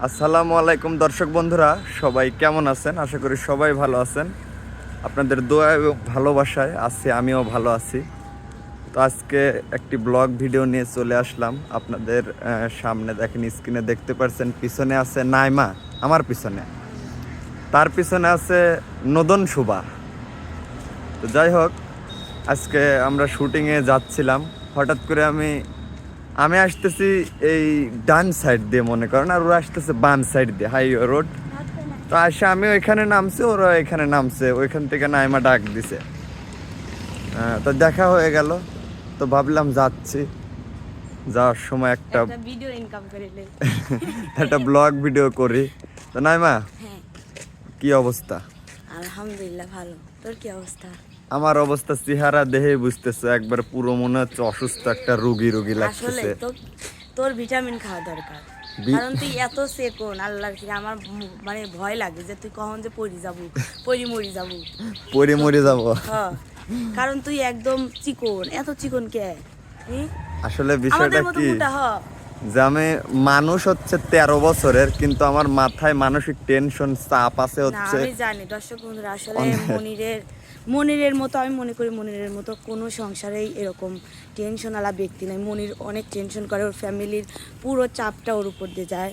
আসসালামু আলাইকুম দর্শক বন্ধুরা, সবাই কেমন আছেন? আশা করি সবাই ভালো আছেন। আপনাদের দোয়া এবং ভালোবাসায় আছি, আমিও ভালো আছি। তো আজকে একটি ব্লগ ভিডিও নিয়ে চলে আসলাম। আপনাদের সামনে দেখেন স্ক্রিনে দেখতে পাচ্ছেন পিছনে আছে নাইমা, আমার পিছনে। তার পিছনে আছে নদন শুভা তো যাই হোক, আজকে আমরা শুটিংয়ে যাচ্ছিলাম। হঠাৎ করে আমি আমি আসতেছি এই ডান সাইড দিয়ে মনে করেন আর ওরা আসতেছে বাম সাইড দিয়ে হাইওয়ে রোড তো আসে আমি ওইখানে নামছি ওরা এখানে নামছে ওইখান থেকে নাইমা ডাক দিছে। তো দেখা হয়ে গেল তো ভাবলাম যাচ্ছি। যাওয়ার সময় একটা একটা ভিডিও ইনকাম করে একটা ব্লগ ভিডিও করি। তো নাইমা হ্যাঁ। কি অবস্থা? আলহামদুলিল্লাহ ভালো। তোর কি অবস্থা? আমার অবস্থা চেহারা দেহে বুঝতেছো একবার পুরো মনে হচ্ছে অসুস্থ একটা রোগী রোগী লাগতেছে। তোর ভিটামিন খাওয়া দরকার। কারণ তুই এত সেকোন আল্লাহর কি আমার মানে ভয় লাগে যে তুই কখন যে পড়ি যাব পড়ি মরি যাব। পরে মরে যাব। কারণ তুই একদম চিকন এত চিকন কে? আসলে বিষয়টা কি? যে আমি মানুষ হচ্ছে তেরো বছরের কিন্তু আমার মাথায় মানসিক টেনশন চাপ আছে হচ্ছে আমি জানি দর্শক বন্ধুরা আসলে মনিরের মনিরের মতো আমি মনে করি মনিরের মতো কোনো সংসারেই এরকম টেনশন আলা ব্যক্তি নাই। মনির অনেক টেনশন করে ওর ফ্যামিলির পুরো চাপটা ওর উপর দিয়ে যায়।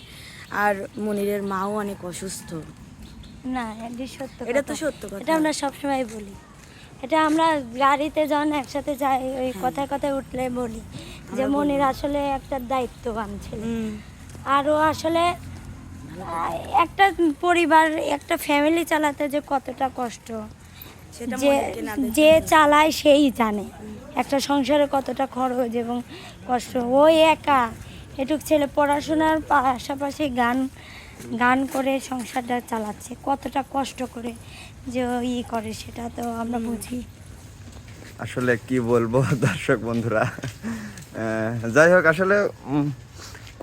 আর মনিরের মাও অনেক অসুস্থ। না এটা সত্য এটা তো সত্য কথা। এটা আমরা সবসময় বলি। এটা আমরা গাড়িতে যখন একসাথে যাই ওই হ্যাঁ। কথায় কথায় উঠলে বলি যে মনির আসলে একটা দায়িত্ববান ছেলে। হুম, আর ও আসলে একটা পরিবার একটা ফ্যামিলি চালাতে যে কতটা কষ্ট যে যে চালায় সেই জানে। একটা সংসারে কতটা খরচ এবং কষ্ট। ওই একা এটুক ছেলে পড়াশোনার পাশাপাশি গান গান করে সংসারটা চালাচ্ছে। কতটা কষ্ট করে যে ও ই করে সেটা তো আমরা বুঝি। আসলে কি বলব দর্শক বন্ধুরা? যাই হোক আসলে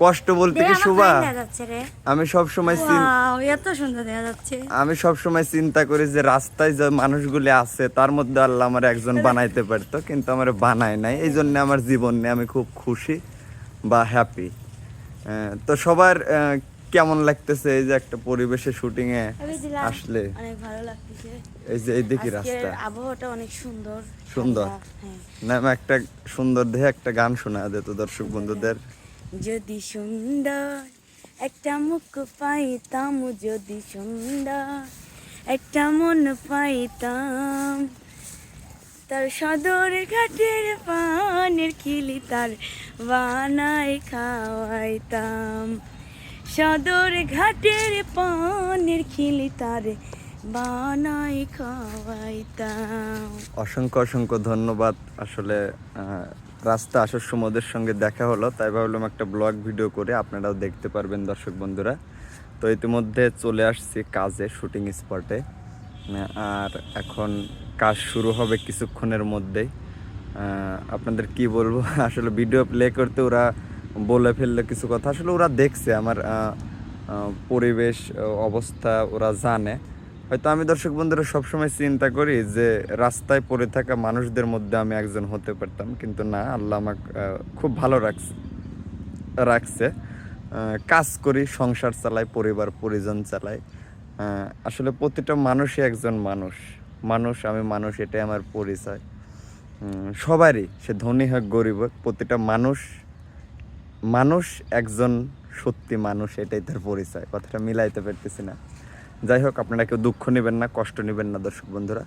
কষ্ট বলতে কি শুভা? আমি সব সময় এত সুন্দর দেখা যাচ্ছে। আমি সব সময় চিন্তা করি যে রাস্তায় যে মানুষগুলি আছে তার মধ্যে আল্লাহ আমার একজন বানাইতে পারতো কিন্তু আমার বানায় নাই। এই জন্য আমার জীবন নিয়ে আমি খুব খুশি বা হ্যাপি তো সবার কেমন লাগতেছে এই যে একটা পরিবেশে শুটিং এ আসলে? অনেক ভালো লাগতেছে। এই যে এইদিকে রাস্তা। আবহাওয়াটা অনেক সুন্দর। সুন্দর। ঠান্ডা, হ্যাঁ। না একটা সুন্দর দেহে একটা গান শোনা যেত দর্শক বন্ধুদের। যদি সুন্দর একটা মুখ পাইতাম। যদি সুন্দর একটা মন পাইতাম। তার সদর ঘাটের পানের খিলি তার বানায় খাওয়াইতাম। সদর ঘাটের পানের খিলি তার বানাই খাওয়াইতাম। অসংখ্য অসংখ্য ধন্যবাদ। আসলে রাস্তা আসার সময় ওদের সঙ্গে দেখা হলো, তাই ভাবলাম একটা ব্লগ ভিডিও করে আপনারাও দেখতে পারবেন দর্শক বন্ধুরা। তো ইতিমধ্যে চলে আসছি কাজে, শুটিং স্পটে। আর এখন কাজ শুরু হবে কিছুক্ষণের মধ্যেই। আপনাদের কি বলব? আসলে ভিডিও প্লে করতে ওরা বলে ফেলল কিছু কথা। আসলে ওরা দেখছে আমার পরিবেশ অবস্থা ওরা জানে। হয়তো আমি দর্শক বন্ধুরা সবসময় চিন্তা করি যে রাস্তায় পড়ে থাকা মানুষদের মধ্যে আমি একজন হতে পারতাম, কিন্তু না, আল্লাহ আমাকে খুব ভালো রাখছে রাখছে। কাজ করি, সংসার চালাই, পরিবার, পরিজন চালাই। আসলে প্রতিটা মানুষই একজন মানুষ। মানুষ, আমি মানুষ, এটাই আমার পরিচয়। সবারই, সে ধনী হোক, গরিব হোক, প্রতিটা মানুষ মানুষ একজন সত্যি মানুষ, এটাই তার পরিচয়। কথাটা মিলাইতে পারতেছি না। যাই হোক, আপনারা কেউ দুঃখ নেবেন না, কষ্ট নেবেন না, দর্শক বন্ধুরা।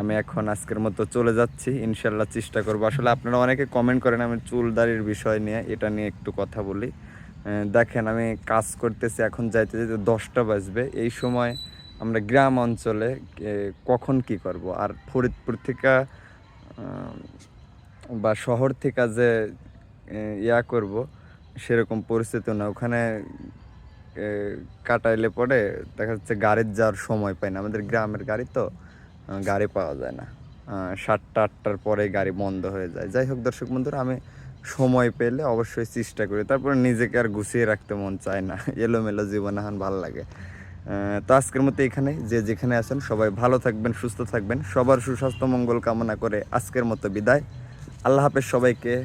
আমি এখন আজকের মতো চলে যাচ্ছি। ইনশাল্লাহ চেষ্টা করব। আসলে আপনারা অনেকে কমেন্ট করেন, আমি চুল দাড়ির বিষয় নিয়ে, এটা নিয়ে একটু কথা বলি। দেখেন, আমি কাজ করতেছি, এখন যাইতে যেতে দশটা বাজবে। এই সময় আমরা গ্রাম অঞ্চলে কখন কি করব? আর ফরিদপুর থেকে বা শহর থেকে যে ইয়া করব, সেরকম পরিস্থিতি না। ওখানে কাটাইলে পরে দেখা যাচ্ছে গাড়ির যাওয়ার সময় পাই না। আমাদের গ্রামের গাড়ি তো গাড়ি পাওয়া যায় না। সাতটা, আটটার পরে গাড়ি বন্ধ হয়ে যায়। যাই হোক দর্শক বন্ধুরা, আমি সময় পেলে অবশ্যই চেষ্টা করি। তারপরে নিজেকে আর গুছিয়ে রাখতে মন চায় না। এলোমেলো জীবন এখন ভালো লাগে। তো আজকের মতো এখানে যে যেখানে আছেন, সবাই ভালো থাকবেন, সুস্থ থাকবেন। সবার সুস্বাস্থ্য, মঙ্গল কামনা করে আজকের মতো বিদায়। আল্লাহ হাফেজ সবাইকে।